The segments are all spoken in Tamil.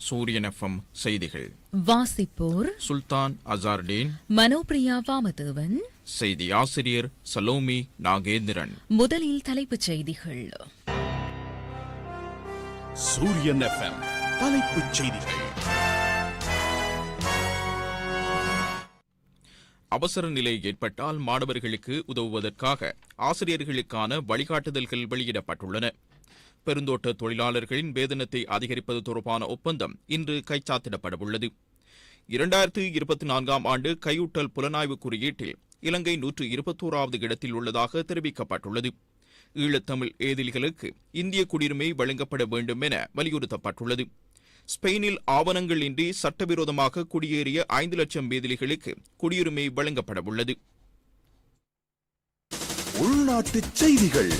சூரியன் எஃப்எம் செய்திகள். வாசிப்போர் சுல்தான் அசார்டீன் மனோபிரியா வாமதேவன். செய்தி ஆசிரியர் சலோமி நாகேந்திரன். முதலில் தலைப்புச் செய்திகள். சூரியன் எஃப்எம் தலைப்புச் செய்திகள். அவசர நிலை ஏற்பட்டால் மாணவர்களுக்கு உதவுவதற்காக ஆசிரியர்களுக்கான வழிகாட்டுதல்கள் வெளியிடப்பட்டுள்ளன. பெருந்தோட்ட தொழிலாளர்களின் வேதனத்தை அதிகரிப்பது தொடர்பான ஒப்பந்தம் இன்று கைச்சாத்திடப்படவுள்ளது. இரண்டாயிரத்து இருபத்தி நான்காம் ஆண்டு கையூட்டல் புலனாய்வு குறியீட்டில் இலங்கை நூற்று இருபத்தோராவது இடத்தில் உள்ளதாக தெரிவிக்கப்பட்டுள்ளது. ஈழத்தமிழ் ஏதிலிகளுக்கு இந்திய குடியுரிமை வழங்கப்பட வேண்டும் என வலியுறுத்தப்பட்டுள்ளது. ஸ்பெயினில் ஆவணங்கள் இன்றி சட்டவிரோதமாக குடியேறிய ஐந்து லட்சம் வேதிலிகளுக்கு குடியுரிமை வழங்கப்படவுள்ளது. உள்நாட்டுச் செய்திகள்.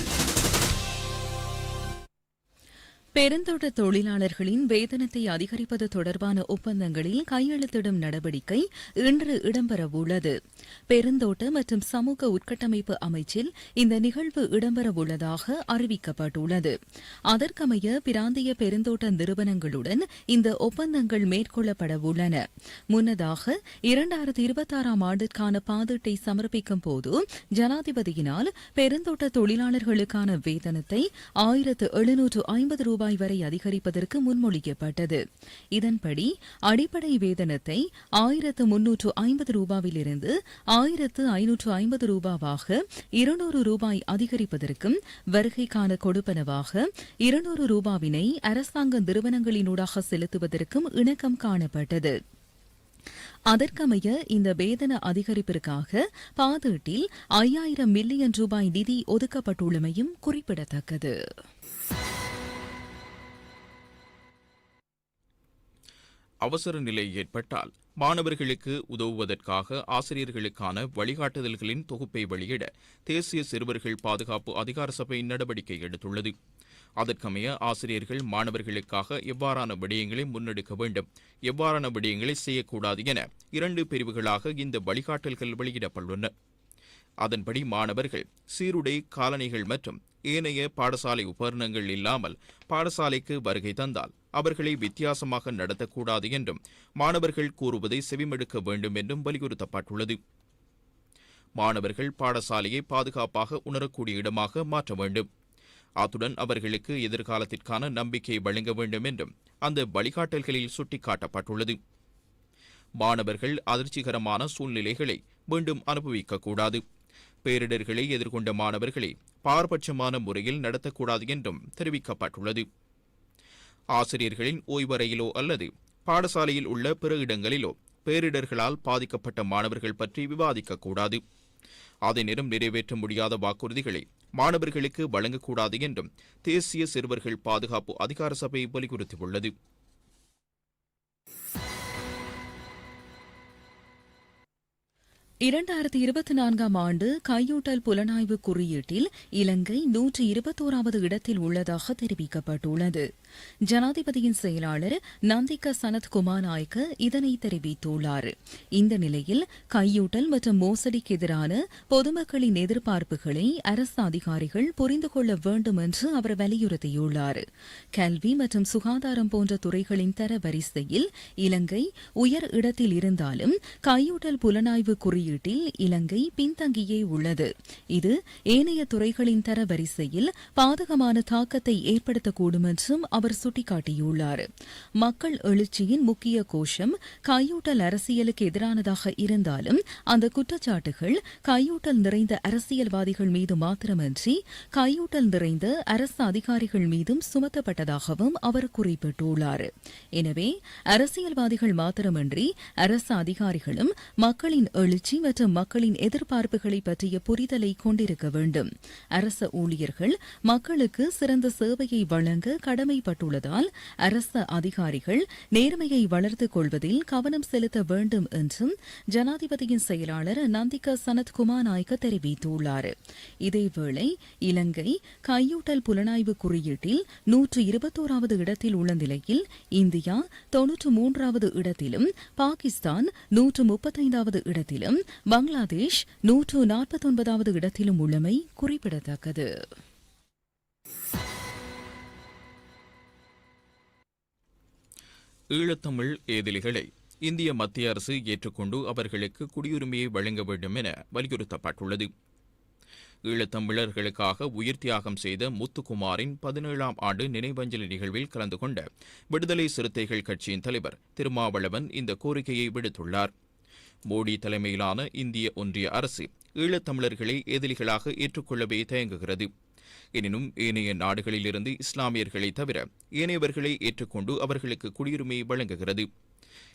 பெருந்தோட்ட தொழிலாளர்களின் வேதனத்தை அதிகரிப்பது தொடர்பான ஒப்பந்தங்களில் கையெழுத்திடும் நடவடிக்கை இன்று இடம்பெறவுள்ளது பெருந்தோட்ட மற்றும் சமூக உட்கட்டமைப்பு அமைச்சில் இந்த நிகழ்வு இடம்பெறவுள்ளதாக அறிவிக்கப்பட்டுள்ளது. அதற்கமைய பிராந்திய பெருந்தோட்ட நிறுவனங்களுடன் இந்த ஒப்பந்தங்கள் மேற்கொள்ளப்படவுள்ளன முன்னதாக இரண்டாயிரத்தி இருபத்தாறாம் ஆண்டிற்கான பாதீட்டை சமர்ப்பிக்கும் போது ஜனாதிபதியினால் பெருந்தோட்ட தொழிலாளர்களுக்கான வேதனத்தை ஆயிரத்து எழுநூற்று ஐம்பது ரூபாய் வரை அதிகரிப்பதற்கு முன்மொழியப்பட்டது. இதன்படி அடிப்படை வேதனத்தை ஆயிரத்து முன்னூற்று ஐம்பது ரூபாவிலிருந்து ஆயிரத்து ஐநூற்று ஐம்பது ரூபாவாக இருநூறு ரூபாய் அதிகரிப்பதற்கும் வருகைக்கான கொடுப்பனவாக இருநூறு ரூபாவினை அரசாங்க நிறுவனங்களினூடாக செலுத்துவதற்கும் இணக்கம் காணப்பட்டது. அதற்கமைய இந்த வேதன அதிகரிப்பிற்காக பாதீட்டில் ஐயாயிரம் மில்லியன் ரூபாய் நிதி ஒதுக்கப்பட்டுள்ளமையும் குறிப்பிடத்தக்கது. அவசர நிலை ஏற்பட்டால் மாணவர்களுக்கு உதவுவதற்காக ஆசிரியர்களுக்கான வழிகாட்டுதல்களின் தொகுப்பை வெளியிட தேசிய சிறுவர்கள் பாதுகாப்பு அதிகார சபை நடவடிக்கை எடுத்துள்ளது. அதற்கமைய ஆசிரியர்கள் மாணவர்களுக்காக எவ்வாறான விடயங்களை முன்னெடுக்க வேண்டும் எவ்வாறான விடயங்களை செய்யக்கூடாது என இரண்டு பிரிவுகளாக இந்த வழிகாட்டல்கள் வெளியிடப்பட்டுள்ளன. அதன்படி மாணவர்கள் சீருடை காலணிகள் மற்றும் ஏனைய பாடசாலை உபகரணங்கள் இல்லாமல் பாடசாலைக்கு வருகை தந்தால் அவர்களை வித்தியாசமாக நடத்தக்கூடாது என்றும் மாணவர்கள் கூறுவதை செவிமடுக்க வேண்டும் என்றும் வலியுறுத்தப்பட்டுள்ளது. மாணவர்கள் பாடசாலையை பாதுகாப்பாக உணரக்கூடிய இடமாக மாற்ற வேண்டும். அத்துடன் அவர்களுக்கு எதிர்காலத்திற்கான நம்பிக்கை வழங்க வேண்டும் என்றும் அந்த வழிகாட்டல்களில் சுட்டிக்காட்டப்பட்டுள்ளது. மாணவர்கள் அதிர்ச்சிகரமான சூழ்நிலைகளை மீண்டும் அனுபவிக்கக்கூடாது. பேரிடர்களை எதிர்கொண்ட மாணவர்களை பாரபட்சமான முறையில் நடத்தக்கூடாது என்றும் தெரிவிக்கப்பட்டுள்ளது. ஆசிரியர்களின் ஓய்வறையிலோ அல்லது பாடசாலையில் உள்ள பிற இடங்களிலோ பேரிடர்களால் பாதிக்கப்பட்ட மாணவர்கள் பற்றி விவாதிக்கக்கூடாது. அதை நேரம் நிறைவேற்ற முடியாத வாக்குறுதிகளை மாணவர்களுக்கு வழங்கக்கூடாது என்றும் தேசிய சிறுவர்கள் பாதுகாப்பு அதிகார சபை வலியுறுத்தியுள்ளது. இரண்டாயிரத்தி இருபத்தி நான்காம் ஆண்டு கையூட்டல் புலனாய்வு குறியீட்டில் இலங்கை நூற்றி இருபத்தோராவது இடத்தில் உள்ளதாக தெரிவிக்கப்பட்டுள்ளது. ஜனாதிபதியின் செயலாளர் நந்திக சனத்குமார் நாயக்க இதனை தெரிவித்துள்ளார். இந்த நிலையில் கையூட்டல் மற்றும் மோசடிக்கு எதிரான பொதுமக்களின் எதிர்பார்ப்புகளை அரசு அதிகாரிகள் புரிந்து கொள்ள வேண்டும் என்று அவர் வலியுறுத்தியுள்ளார். கல்வி மற்றும் சுகாதாரம் போன்ற துறைகளின் தர வரிசையில் இலங்கை உயர் இடத்தில் இருந்தாலும் கையூட்டல் புலனாய்வு குறியீட்டில் இலங்கை பின்தங்கியே உள்ளது. இது ஏனைய துறைகளின் தர வரிசையில் பாதகமான தாக்கத்தை ஏற்படுத்தக்கூடும் என்றும் அவர் சுட்டிக்காட்டியுள்ளார். மக்கள் எழுச்சியின் முக்கிய கோஷம் கையூட்டல் அரசியலுக்கு எதிரானதாக இருந்தாலும் அந்த குற்றச்சாட்டுகள் கையூட்டல் நிறைந்த அரசியல்வாதிகள் மீது மாத்திரமின்றி கையூட்டல் நிறைந்த அரசு அதிகாரிகள் மீதும் சுமத்தப்பட்டதாகவும் அவர் குறிப்பிட்டுள்ளார். எனவே அரசியல்வாதிகள் மாத்திரமின்றி அரசு அதிகாரிகளும் மக்களின் எழுச்சி மற்றும் மக்களின் எதிர்பார்ப்புகளை பற்றிய புரிதலை கொண்டிருக்க வேண்டும். அரச ஊழியர்கள் மக்களுக்கு சிறந்த சேவையை வழங்க கடமைப்பட்டு கடமைப்பட்டுள்ளதால் அரசு அதிகாரிகள் நேர்மையை வளர்த்துக் கொள்வதில் கவனம் செலுத்த வேண்டும் என்றும் ஜனாதிபதியின் செயலாளர் நந்திகா சனத்குமார் நாயக்க தெரிவித்துள்ளார். இதேவேளை இலங்கை கையூட்டல் புலனாய்வு குறியீட்டில் நூற்று இருபத்தோராவது இடத்தில் உள்ள நிலையில் இந்தியா தொன்னூற்று மூன்றாவது இடத்திலும் பாகிஸ்தான் நூற்று முப்பத்தைந்தாவது இடத்திலும் பங்களாதேஷ் நூற்று நாற்பத்தொன்பதாவது இடத்திலும் உள்ளமை குறிப்பிடத்தக்கது. ஈழத்தமிழ் ஏதிலிகளை இந்திய மத்திய அரசு ஏற்றுக்கொண்டு அவர்களுக்கு குடியுரிமையை வழங்க வேண்டும் என வலியுறுத்தப்பட்டுள்ளது. ஈழத்தமிழர்களுக்காக உயிர் தியாகம் செய்த முத்துக்குமாரின் பதினேழாம் ஆண்டு நினைவஞ்சலி நிகழ்வில் கலந்து கொண்ட விடுதலை சிறுத்தைகள் கட்சியின் தலைவர் திருமாவளவன் இந்த கோரிக்கையை விடுத்துள்ளார். மோடி தலைமையிலான இந்திய ஒன்றிய அரசு ஈழத்தமிழர்களை எதிரிகளாக ஏற்றுக்கொள்ளவே தயங்குகிறது. எனினும் ஏனைய நாடுகளிலிருந்து இஸ்லாமியர்களை தவிர ஏனையவர்களை ஏற்றுக்கொண்டு அவர்களுக்கு குடியுரிமை வழங்குகிறது.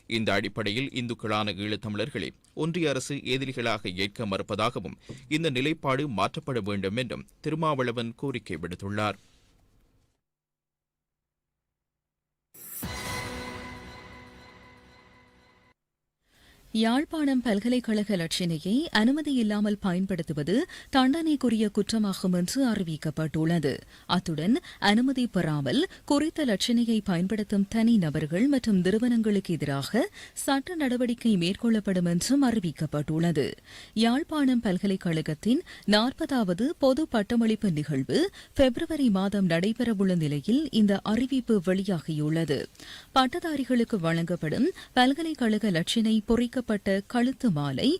இந்த அடிப்படையில் இந்துக்களான ஈழத்தமிழர்களை ஒன்றிய அரசு எதிரிகளாக ஏற்க மறுப்பதாகவும் இந்த நிலைப்பாடு மாற்றப்பட வேண்டும் என்றும் திருமாவளவன் கோரிக்கை விடுத்துள்ளார். யாழ்ப்பாணம் பல்கலைக்கழக லட்சணையை அனுமதியில்லாமல் பயன்படுத்துவது தண்டனைக்குரிய குற்றமாகும் என்று அறிவிக்கப்பட்டுள்ளது. அத்துடன் அனுமதி பெறாமல் குறித்த லட்சணையை பயன்படுத்தும் தனி நபர்கள் மற்றும் நிறுவனங்களுக்கு எதிராக சட்ட நடவடிக்கை மேற்கொள்ளப்படும் என்றும் அறிவிக்கப்பட்டுள்ளது. யாழ்ப்பாணம் பல்கலைக்கழகத்தின் நாற்பதாவது பொது பட்டமளிப்பு நிகழ்வு பிப்ரவரி மாதம் நடைபெறவுள்ள நிலையில் இந்த அறிவிப்பு வெளியாகியுள்ளது. பட்டதாரிகளுக்கு வழங்கப்படும் பல்கலைக்கழக லட்சினை பொறிக்கப்பட்ட கழுத்து மாலை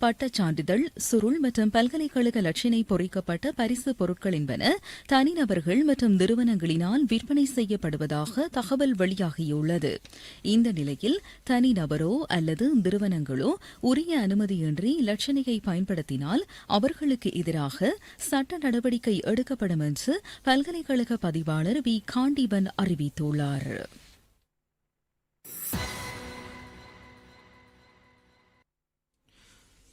பட்டச் சான்றிதழ் சுருள் மற்றும் பல்கலைக்கழக லட்சினை பொறிக்கப்பட்ட பரிசு பொருட்கள் என்பன தனிநபர்கள் மற்றும் நிறுவனங்களினால் விற்பனை செய்யப்படுவதாக தகவல் வெளியாகியுள்ளது. இந்த நிலையில் தனிநபரோ அல்லது நிறுவனங்களோ உரிய அனுமதியின்றி லட்சணையை பயன்படுத்தினால் அவர்களுக்கு எதிராக சட்ட நடவடிக்கை எடுக்கப்படும் என்று பல்கலைக்கழக பதிவாளர் வி. காண்டீபன் அறிவித்துள்ளார்.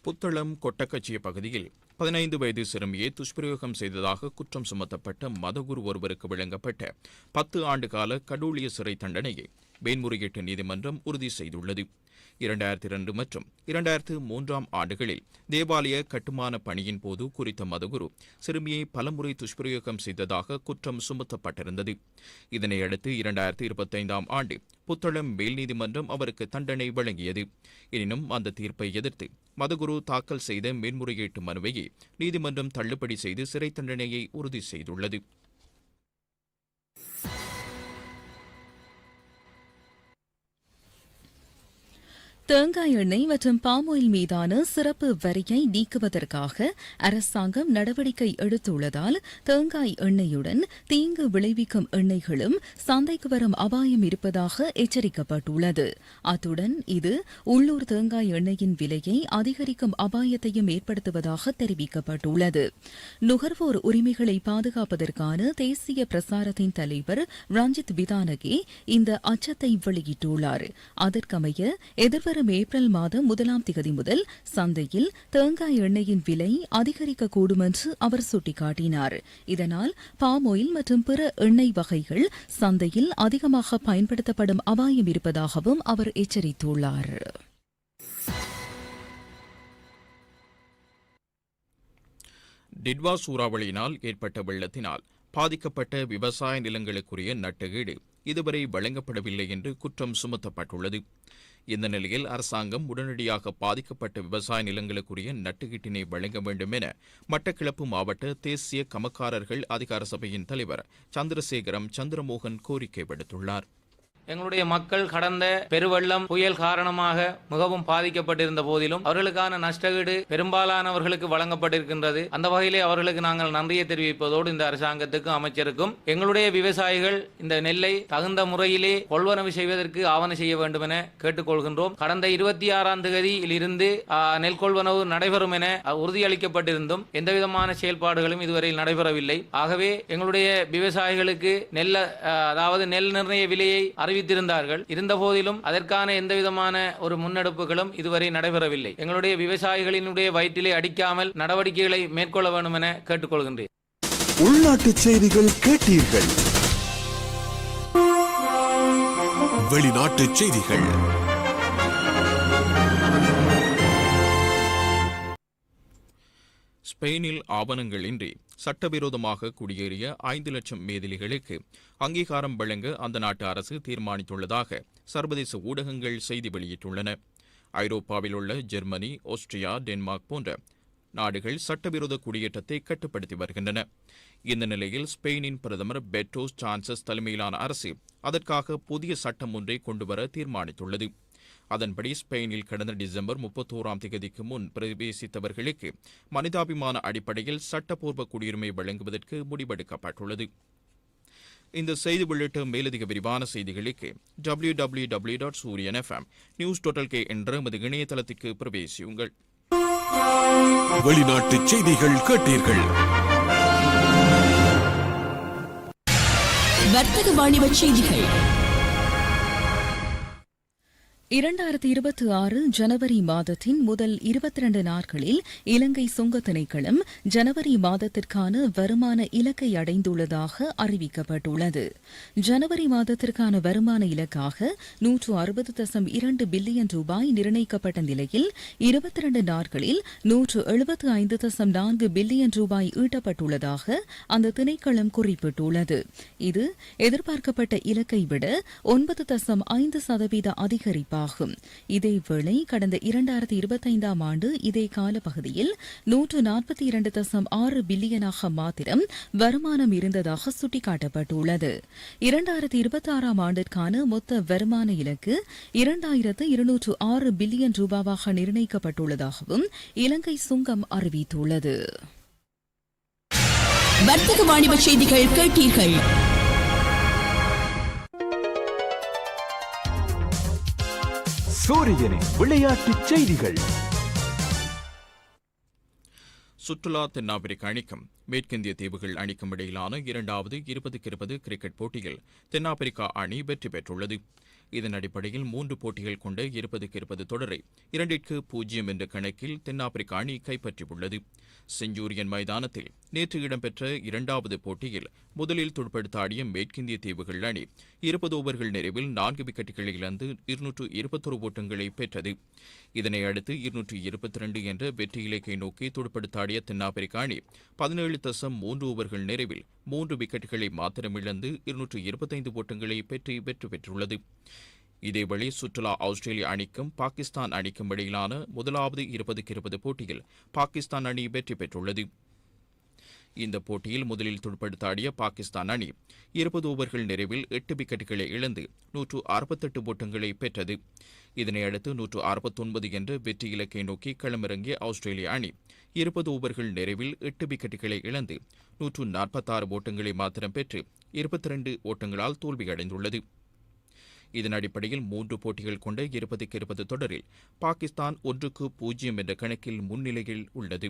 புத்தளம் கொட்டக்கச்சிய பகுதியில் பதினைந்து வயது சிறுமியை துஷ்பிரயோகம் செய்ததாக குற்றம் சுமத்தப்பட்ட மதகுரு ஒருவருக்கு வழங்கப்பட்ட பத்து ஆண்டு கால கடூழிய சிறை தண்டனையை மேன்முறையீட்டு நீதிமன்றம் உறுதி செய்துள்ளது. இரண்டாயிரத்தி இரண்டு மற்றும் இரண்டாயிரத்து மூன்றாம் ஆண்டுகளில் தேவாலய கட்டுமான பணியின் போது குறித்த மதகுரு சிறுமியை பலமுறை துஷ்பிரயோகம் செய்ததாக குற்றம் சுமத்தப்பட்டிருந்தது. இதனையடுத்து இரண்டாயிரத்து இருபத்தைந்தாம் ஆண்டு புத்தளம் மேல் நீதிமன்றம் அவருக்கு தண்டனை வழங்கியது. எனினும் அந்த தீர்ப்பை எதிர்த்து மதகுரு தாக்கல் செய்த மேன்முறையீட்டு மனுவையை நீதிமன்றம் தள்ளுபடி செய்து சிறை தண்டனையை உறுதி செய்துள்ளது. தேங்காய் எண்ணெய் மற்றும் பாமாயில் மீதான சிறப்பு வரியை நீக்குவதற்காக அரசாங்கம் நடவடிக்கை எடுத்துள்ளதால் தேங்காய் எண்ணெயுடன் தீங்கு விளைவிக்கும் எண்ணெய்களும் சந்தைக்கு வரும் அபாயம் இருப்பதாக எச்சரிக்கப்பட்டுள்ளது. அத்துடன் இது உள்ளூர் தேங்காய் எண்ணெயின் விலையை அதிகரிக்கும் அபாயத்தையும் ஏற்படுத்துவதாக தெரிவிக்கப்பட்டுள்ளது. நுகர்வோர் உரிமைகளை பாதுகாப்பதற்கான தேசிய பிரசாரத்தின் தலைவர் ரஞ்சித் விதானகே இந்த அச்சத்தை வெளியிட்டுள்ளார். அதற்கமைய எதிர்வரும் ஏப்ரல் மாதம் முதலாம் திகதி முதல் சந்தையில் தேங்காய் எண்ணெயின் விலை அதிகரிக்கக்கூடும் என்று அவர் சுட்டிக்காட்டினார். இதனால் பாம் ஆயில் மற்றும் பிற எண்ணெய் வகைகள் சந்தையில் அதிகமாக பயன்படுத்தப்படும் அபாயம் இருப்பதாகவும் அவர் எச்சரித்துள்ளார். டிட்வா சூறாவளியினால் ஏற்பட்ட வெள்ளத்தினால் பாதிக்கப்பட்ட விவசாய நிலங்களுக்குரிய நட்டகீடு இதுவரை வழங்கப்படவில்லை என்று குற்றம் சுமத்தப்பட்டுள்ளது. இந்த நிலையில் அரசாங்கம் உடனடியாக பாதிக்கப்பட்ட விவசாய நிலங்களுக்குரிய நட்டுக்கீட்டினை வழங்க வேண்டும் என மட்டக்கிளப்பு மாவட்ட தேசிய கமக்காரர்கள் அதிகார சபையின் தலைவர் சந்திரசேகரம் சந்திரமோகன் கோரிக்கை விடுத்துள்ளார். எங்களுடைய மக்கள் கடந்த பெருவெள்ளம் புயல் காரணமாக மிகவும் பாதிக்கப்பட்டிருந்த போதிலும் அவர்களுக்கான நஷ்டஈடு பெரும்பாலானவர்களுக்கு வழங்கப்பட்டிருக்கின்றது. அந்த வகையிலே அவர்களுக்கு நாங்கள் நன்றியை தெரிவிப்பதோடு இந்த அரசாங்கத்துக்கும் அமைச்சருக்கும் எங்களுடைய விவசாயிகள் இந்த நெல்லை தகுந்த முறையிலே கொள்வனவு செய்வதற்கு ஆவண செய்ய வேண்டும் என கேட்டுக்கொள்கின்றோம். கடந்த இருபத்தி ஆறாம் தேதியில் இருந்து நெல் கொள்வனவு நடைபெறும் என உறுதியளிக்கப்பட்டிருந்தும் எந்தவிதமான செயல்பாடுகளும் இதுவரை நடைபெறவில்லை. ஆகவே எங்களுடைய விவசாயிகளுக்கு நெல்ல அதாவது நெல் நிர்ணய விலையை அறிவித்திருந்தார்கள். இருந்த போதிலும் அதற்கான எந்தவிதமான ஒரு முன்னெடுப்புகளும் இதுவரை நடைபெறவில்லை. எங்களுடைய விவசாயிகளினுடைய வயிற்றிலே அடிக்காமல் நடவடிக்கைகளை மேற்கொள்ள வேண்டும் என கேட்டுக்கொள்கின்றேன். உள்நாட்டு செய்திகள் கேட்டீர்கள். வெளிநாட்டு செய்திகள். ஸ்பெயினில் ஆவணங்களின்றி சட்டவிரோதமாக குடியேறிய ஐந்து லட்சம் மேதிலிகளுக்கு அங்கீகாரம் வழங்க அந்த நாட்டு அரசு தீர்மானித்துள்ளதாக சர்வதேச ஊடகங்கள் செய்தி வெளியிட்டுள்ளன. ஐரோப்பாவில் உள்ள ஜெர்மனி ஆஸ்திரியா டென்மார்க் போன்ற நாடுகள் சட்டவிரோத குடியேற்றத்தை கட்டுப்படுத்தி வருகின்றன. இந்த நிலையில் ஸ்பெயினின் பிரதமர் பெட்ரோஸ் சான்சஸ் தலைமையிலான அரசு அதற்காக புதிய சட்டம் ஒன்றை கொண்டுவர தீர்மானித்துள்ளது. அதன்படி ஸ்பெயினில் கடந்த டிசம்பர் முப்பத்தோராம் தேதிக்கு முன் பிரவேசித்தவர்களுக்கு மனிதாபிமான அடிப்படையில் சட்டப்பூர்வ குடியுரிமை வழங்குவதற்கு முடிவெடுக்கப்பட்டுள்ளது. இந்த செய்தி உள்ளிட்ட மேலதிக விரிவான செய்திகளுக்கு W W W dot Sooriyan FM news dot L K என்ற எமது இணையதளத்திற்கு பிரவேசியுங்கள். வெளிநாட்டு செய்திகள் கேட்டீர்கள். வர்த்தக வாணிப செய்திகள். இரண்டாயிரத்தி இருபத்தி ஆறு ஜனவரி மாதத்தின் முதல் இருபத்தி இரண்டு நாட்களில் இலங்கை சுங்க திணைக்களம் ஜனவரி மாதத்திற்கான வருமான இலக்கை அடைந்துள்ளதாக அறிவிக்கப்பட்டுள்ளது. ஜனவரி மாதத்திற்கான வருமான இலக்காக நூற்று அறுபது தசம் இரண்டு பில்லியன் ரூபாய் நிர்ணயிக்கப்பட்ட நிலையில் இருபத்தி இரண்டு நாட்களில் நூற்று எழுபத்து ஐந்து தசம் நான்கு பில்லியன் ரூபாய் ஈட்டப்பட்டுள்ளதாக அந்த திணைக்களம் குறிப்பிட்டுள்ளது. இது எதிர்பார்க்கப்பட்ட இலக்கை விட ஒன்பது தசம் ஐந்து சதவீத ஆகும். இதேவேளை கடந்த இரண்டாயிரத்தி இருபத்தைந்தாம் ஆண்டு இதே காலப்பகுதியில் நூற்று நாற்பத்தி இரண்டு தசம் ஆறு பில்லியனாக மாத்திரம் வருமானம் இருந்ததாக சுட்டிக்காட்டப்பட்டுள்ளது. இரண்டாயிரத்தி இருபத்தி ஆறாம் ஆண்டிற்கான மொத்த வருமான இலக்கு இரண்டாயிரத்து இருநூற்று ஆறு பில்லியன் ரூபாவாக நிர்ணயிக்கப்பட்டுள்ளதாகவும் இலங்கை சுங்கம் அறிவித்துள்ளது. வர்த்தக வாணிப செய்திகள் கேட்டீர்கள். சூரியனின் விளையாட்டு செய்திகள். சுற்றுலா தென்னாப்பிரிக்க அணிக்கும் மேற்கிந்திய தீவுகள் அணிக்கும் இடையிலான இரண்டாவது இருபதுக்கு இருபது கிரிக்கெட் போட்டியில் தென்னாப்பிரிக்கா அணி வெற்றி பெற்றுள்ளது. இதன் அடிப்படையில் மூன்று போட்டிகள் கொண்ட இருபதுக்கு இருபது தொடரை இரண்டிற்கு பூஜ்ஜியம் என்ற கணக்கில் தென்னாப்பிரிக்க அணி கைப்பற்றியுள்ளது. செஞ்சூரியன் மைதானத்தில் நேற்று இடம்பெற்ற இரண்டாவது போட்டியில் முதலில் துடுப்படுத்த ஆடிய மேற்கிந்திய தீவுகள் அணி இருபது ஓவர்கள் நிறைவில் நான்கு விக்கெட்டுகளை இழந்து இருநூற்று இருபத்தொரு ஓட்டங்களை பெற்றது. இதனை அடுத்து இருநூற்று இருபத்தி ரெண்டு என்ற வெற்றி இலக்கை நோக்கி துடுப்படுத்த ஆடிய தென்னாப்பிரிக்க அணி பதினேழு தசம் மூன்று ஓவர்கள் நிறைவில் மூன்று விக்கெட்டுகளை மாத்திரம் இழந்து இருநூற்று இருபத்தைந்து ஓட்டங்களை பெற்று வெற்றி பெற்றுள்ளது. இதேவேளை சுற்றுலா ஆஸ்திரேலிய அணிக்கும் பாகிஸ்தான் அணிக்கும் இடையிலான முதலாவது இருபதுக்கு இருபது போட்டியில் பாகிஸ்தான் அணி வெற்றி பெற்றுள்ளது. இந்த போட்டியில் முதலில் துடுப்படுத்தாடிய பாகிஸ்தான் அணி இருபது ஓவர்கள் நிறைவில் எட்டு விக்கெட்டுகளை இழந்து நூற்று அறுபத்தெட்டு ஓட்டங்களை பெற்றது. இதனையடுத்து நூற்று அறுபத்தொன்பது என்ற வெற்றி இலக்கை நோக்கி களமிறங்கிய ஆஸ்திரேலிய அணி இருபது ஓவர்கள் நிறைவில் எட்டு விக்கெட்டுகளை இழந்து நூற்று நாற்பத்தாறு ஓட்டங்களை மாத்திரம் பெற்று இருபத்தி ரெண்டு ஓட்டங்களால் தோல்வியடைந்துள்ளது. இதன் அடிப்படையில் மூன்று போட்டிகள் கொண்ட இருபதுக்கு இருபது தொடரில் பாகிஸ்தான் ஒன்றுக்கு பூஜ்ஜியம் என்ற கணக்கில் முன்னிலையில் உள்ளது.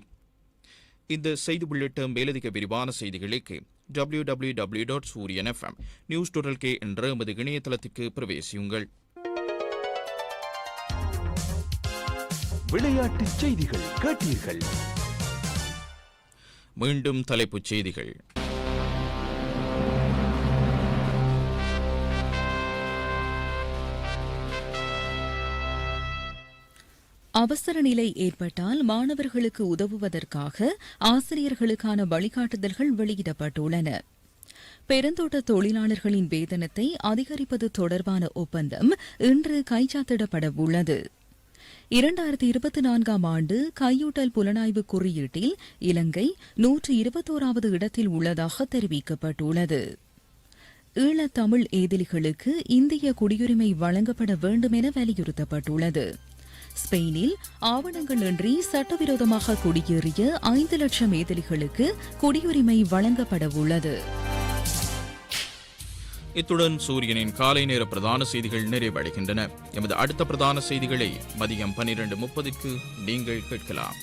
இந்த செய்தி உள்ளிட்ட மேலதிக விரிவான செய்திகளுக்கு W W W dot Sooriyan FM news dot L K என்ற எமது இணையதளத்துக்கு பிரவேசியுங்கள். விளையாட்டு செய்திகள் கேட்டீர்கள். மீண்டும் தலைப்புச் செய்திகள். அவசர நிலை ஏற்பட்டால் மாணவர்களுக்கு உதவுவதற்காக ஆசிரியர்களுக்கான வழிகாட்டுதல்கள் வெளியிடப்பட்டுள்ளன. பெருந்தோட்ட தொழிலாளர்களின் வேதனத்தை அதிகரிப்பது தொடர்பான ஒப்பந்தம் இன்று கைச்சாத்திடப்பட உள்ளது இரண்டாயிரத்தி இருபத்தி நான்காம் ஆண்டு கையூட்டல் புலனாய்வு குறியீட்டில் இலங்கை நூற்று இருபத்தோராவது இடத்தில் உள்ளதாக தெரிவிக்கப்பட்டுள்ளது. ஈழத்தமிழ் ஏதிலிகளுக்கு இந்திய குடியுரிமை வழங்கப்பட வேண்டும் என வலியுறுத்தப்பட்டுள்ளது. ஸ்பெயினில் ஆவணங்களின்றி சட்டவிரோதமாக குடியேறிய ஐந்து லட்சம் ஏதிலிகளுக்கு குடியுரிமை வழங்கப்பட உள்ளது. இத்துடன் சூரியனின் காலை நேர பிரதான செய்திகள் நிறைவடைகின்றன. எமது அடுத்த பிரதான செய்திகளை மதியம் பனிரெண்டு முப்பதுக்கு நீங்கள் கேட்கலாம்.